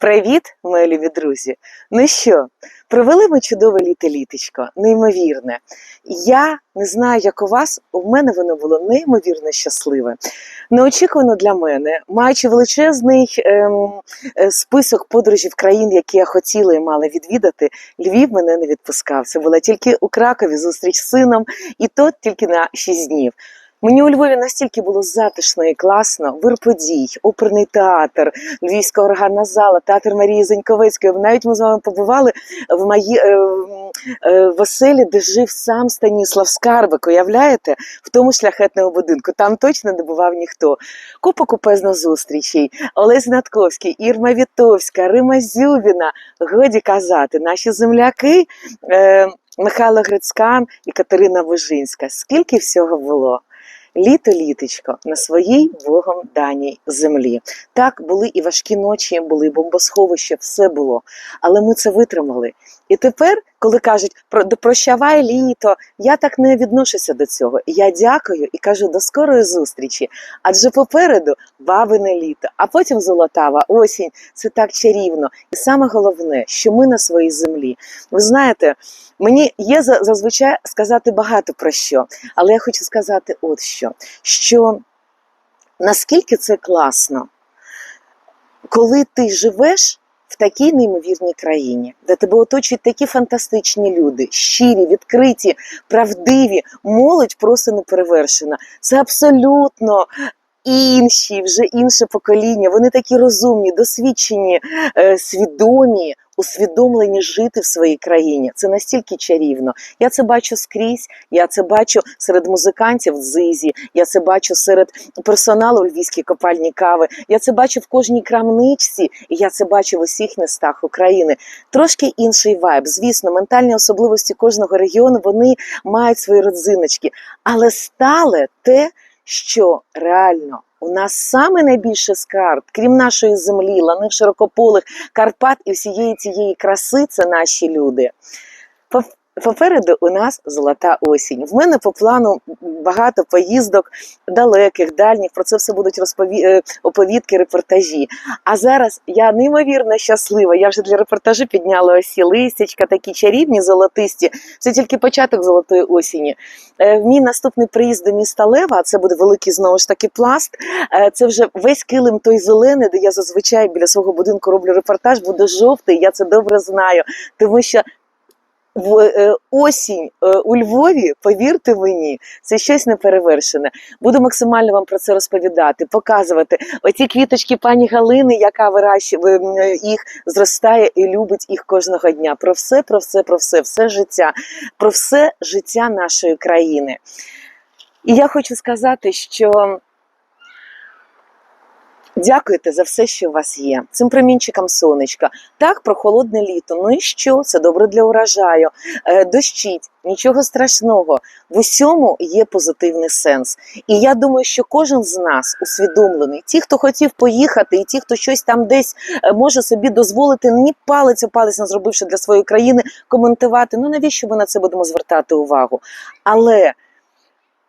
Привіт, мої любі друзі! Ну що, провели ми чудове літо літочко, неймовірне. Я не знаю, як у вас, у мене воно було неймовірно щасливе. Неочікувано для мене, маючи величезний ем, е, список подорожів країн, які я хотіла і мала відвідати, Львів мене не відпускав. Це була тільки у Кракові зустріч з сином, і то тільки на 6 днів. Мені у Львові настільки було затишно і класно. Вир подій, оперний театр, Львівська органна зала, театр Марії Заньковецької. Навіть ми з вами побували в мої е, е, оселі, де жив сам Станіслав Скарбик. Уявляєте, в тому шляхетному будинку. Там точно не бував ніхто. Купа купезно зустрічей. Олесь Натковський, Ірма Вітовська, Рима Зюбіна. Годі казати, наші земляки. Е, Михайло Грицькан і Катерина Вижинська. Скільки всього було? Літо літочко на своїй Богом даній землі. Так, були і важкі ночі, були бомбосховища, все було. Але ми це витримали. І тепер, коли кажуть про прощавай літо, я так не відношуся до цього. Я дякую і кажу до скорої зустрічі. Адже попереду бабине літо, а потім золотава осінь. Це так чарівно. І саме головне, що ми на своїй землі. Ви знаєте, мені є зазвичай сказати багато про що, але я хочу сказати от що: що наскільки це класно, коли ти живеш в такій неймовірній країні, де тебе оточують такі фантастичні люди, щирі, відкриті, правдиві, молодь просто неперевершена. Це абсолютно. Інші, вже інше покоління, вони такі розумні, досвідчені, е, свідомі, усвідомлені жити в своїй країні. Це настільки чарівно. Я це бачу скрізь. Я це бачу серед музикантів в зизі. Я це бачу серед персоналу львівській копальні кави. Я це бачу в кожній крамничці, і я це бачу в усіх містах України. Трошки інший вайб. Звісно, ментальні особливості кожного регіону вони мають свої родзиночки, але стале те, що реально. У нас саме найбільше скарб, крім нашої землі, ланих широкополих Карпат і всієї цієї краси це наші люди. По- Попереду у нас золота осінь. В мене по плану багато поїздок далеких, дальніх. Про це все будуть розпові... е, оповідки, репортажі. А зараз я неймовірно щаслива. Я вже для репортажу підняла ось ці листячка, такі чарівні, золотисті. Це тільки початок золотої осені. Е, мій наступний приїзд до міста Лева, це буде великий знову ж таки пласт. е, Це вже весь килим той зелений, де я зазвичай біля свого будинку роблю репортаж, буде жовтий. Я це добре знаю, тому що. В е, осінь е, у Львові, повірте мені, це щось неперевершене. Буду максимально вам про це розповідати, показувати. Оці квіточки пані Галини, яка вирощує їх, зростає і любить їх кожного дня. Про все, про все, про все, все життя, про все життя нашої країни. І я хочу сказати, що дякуйте за все, що у вас є. Цим промінчиком сонечка. Так, прохолодне літо. Ну і що? Це добре для урожаю. Е, дощить, нічого страшного. В усьому є позитивний сенс. І я думаю, що кожен з нас усвідомлений, ті, хто хотів поїхати, і ті, хто щось там десь е, може собі дозволити, ні палець у палець не зробивши для своєї країни, коментувати. Ну навіщо ми на це будемо звертати увагу? Але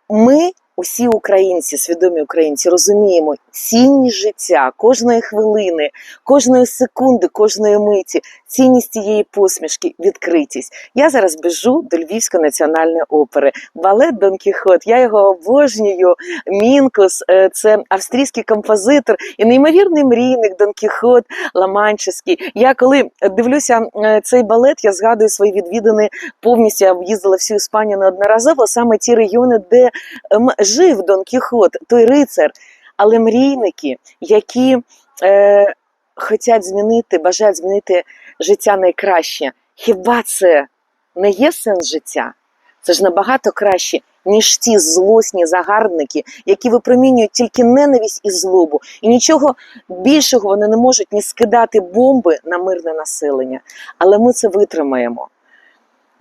ми. Усі українці, свідомі українці, розуміємо цінність життя кожної хвилини, кожної секунди, кожної миті, цінність цієї посмішки, відкритість. Я зараз біжу до Львівської національної опери. Балет Дон Кіхот. Я його обожнюю. Мінкус, е, це австрійський композитор і неймовірний мрійник Дон Кіхот Ламанчеський. Я коли дивлюся е, цей балет, я згадую свої відвідини повністю. Я об'їздила всю Іспанію неодноразово, саме ті регіони, де ем, жив Дон Кіхот, той рицар, але мрійники, які е, хочуть змінити, бажають змінити життя найкраще. Хіба це не є сенс життя? Це ж набагато краще, ніж ті злосні загарбники, які випромінюють тільки ненависть і злобу. І нічого більшого вони не можуть ні скидати бомби на мирне населення. Але ми це витримаємо.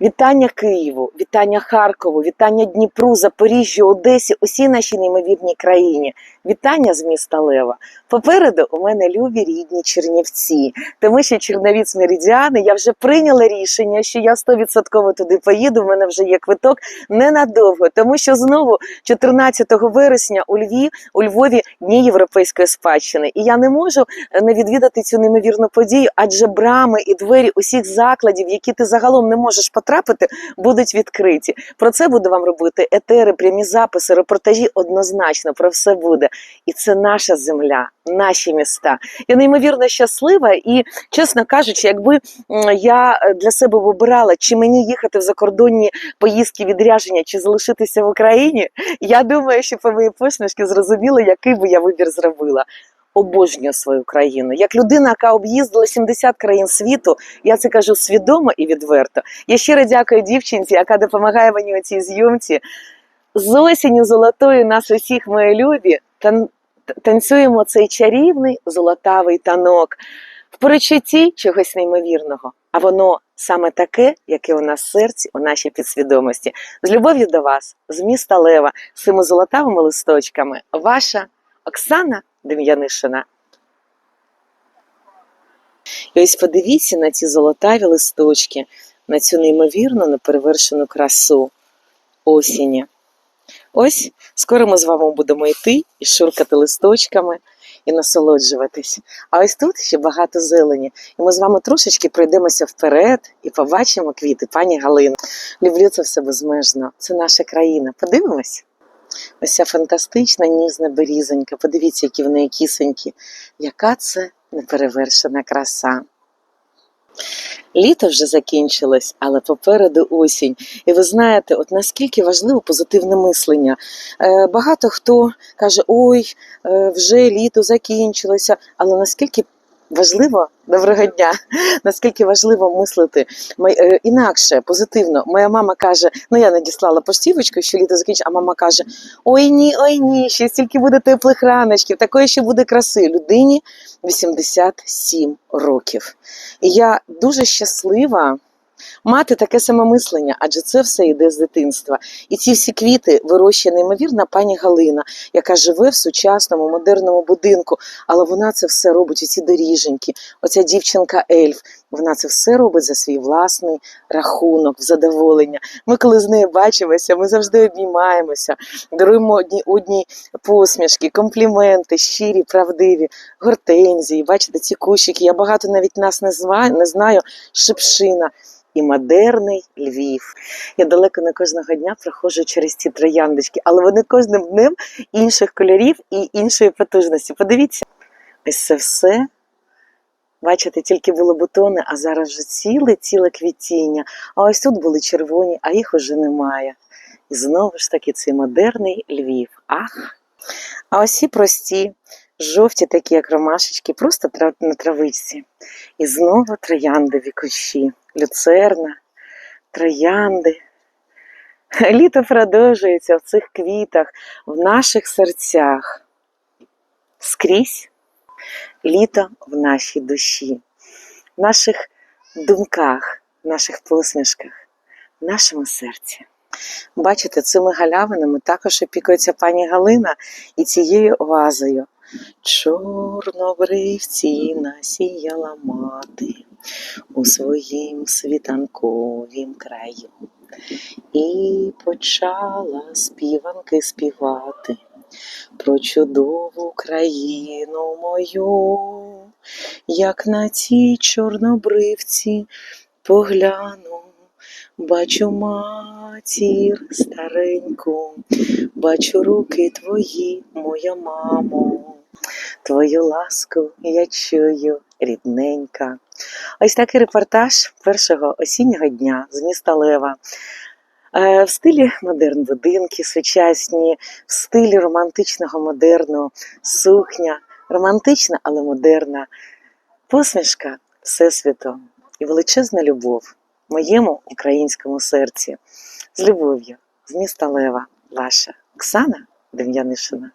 Вітання Києву, вітання Харкову, вітання Дніпру, Запоріжжю, Одесі, усій нашій неймовірній країні. Вітання з міста Лева. Попереду у мене любі рідні Чернівці, тому що Черновіць Меридіани я вже прийняла рішення, що я 100% туди поїду. У мене вже є квиток ненадовго, тому що знову 14 вересня у Львів, у Львові дні європейської спадщини, і я не можу е, не відвідати цю неймовірну подію, адже брами і двері усіх закладів, які ти загалом не можеш потрапити, будуть відкриті. Про це буду вам робити етери, прямі записи, репортажі однозначно про все буде. І це наша земля, наші міста. Я неймовірно щаслива, і чесно кажучи, якби я для себе вибирала, чи мені їхати в закордонні поїздки відрядження, чи залишитися в Україні, я думаю, що по моїй посмішки зрозуміли, який би я вибір зробила. Обожнюю свою країну. Як людина, яка об'їздила 70 країн світу, я це кажу свідомо і відверто. Я щиро дякую дівчинці, яка допомагає мені у цій зйомці. З осінню золотою нас усіх, мої любі, тан- танцюємо цей чарівний золотавий танок в перечутті чогось неймовірного. А воно саме таке, яке у нас в серці, у нашій підсвідомості. З любов'ю до вас, з міста Лева, з цими золотавими листочками, ваша Оксана Дем'янишина. І ось подивіться на ці золотаві листочки, на цю неймовірну неперевершену красу осені. Ось скоро ми з вами будемо йти і шуркати листочками і насолоджуватись. А ось тут ще багато зелені. І ми з вами трошечки пройдемося вперед і побачимо квіти, пані Галина. Люблю це все безмежно. Це наша країна. Подивимось. Ось ця фантастична ніжна берізонька. Подивіться, які в неї кисонькі. Яка це неперевершена краса. Літо вже закінчилось, але попереду осінь. І ви знаєте, от наскільки важливо позитивне мислення. Е, багато хто каже, ой, е, вже літо закінчилося, але наскільки важливо доброго дня, наскільки важливо мислити е, інакше, позитивно. Моя мама каже: ну я надіслала поштівочку, що літо закінчить, а мама каже: Ой ні, ой ні, ще стільки буде теплих раночків, такої ще буде краси. Людині 87 років. І я дуже щаслива. Мати таке саме мислення, адже це все йде з дитинства. І ці всі квіти вирощує неймовірна пані Галина, яка живе в сучасному модерному будинку, але вона це все робить у ці доріженьки. Оця дівчинка Ельф, вона це все робить за свій власний рахунок, в задоволення. Ми, коли з нею бачимося, ми завжди обіймаємося, даруємо одні одній посмішки, компліменти, щирі, правдиві, гортензії. Бачите, ці кущики. Я багато навіть нас не знаю. Шипшина. І модерний Львів. Я далеко не кожного дня проходжу через ці трояндочки, але вони кожним днем інших кольорів і іншої потужності. Подивіться, ось це все. Бачите, тільки були бутони, а зараз вже ціле ціле квітіння. А ось тут були червоні, а їх уже немає. І знову ж таки цей модерний Львів. Ах! А ось ці прості, жовті, такі, як ромашечки, просто на травичці. І знову трояндові кущі, люцерна, троянди. Літо продовжується в цих квітах, в наших серцях. Скрізь літо в нашій душі, в наших думках, в наших посмішках, в нашому серці. Бачите, цими галявинами також опікується пані Галина і цією оазою. Чорнобривці насіяла мати у своїм світанковім краю. І почала співанки співати про чудову країну мою, як на ці чорнобривці погляну, бачу матір стареньку, бачу руки твої, моя мамо, твою ласку я чую, рідненька. Ось такий репортаж першого осіннього дня з міста Лева. Е, В стилі модерн будинки, сучасні, в стилі романтичного модерну, сукня, романтична, але модерна, посмішка Всесвіту і величезна любов в моєму українському серці. З любов'ю, з міста Лева, ваша Оксана Дем'янишина.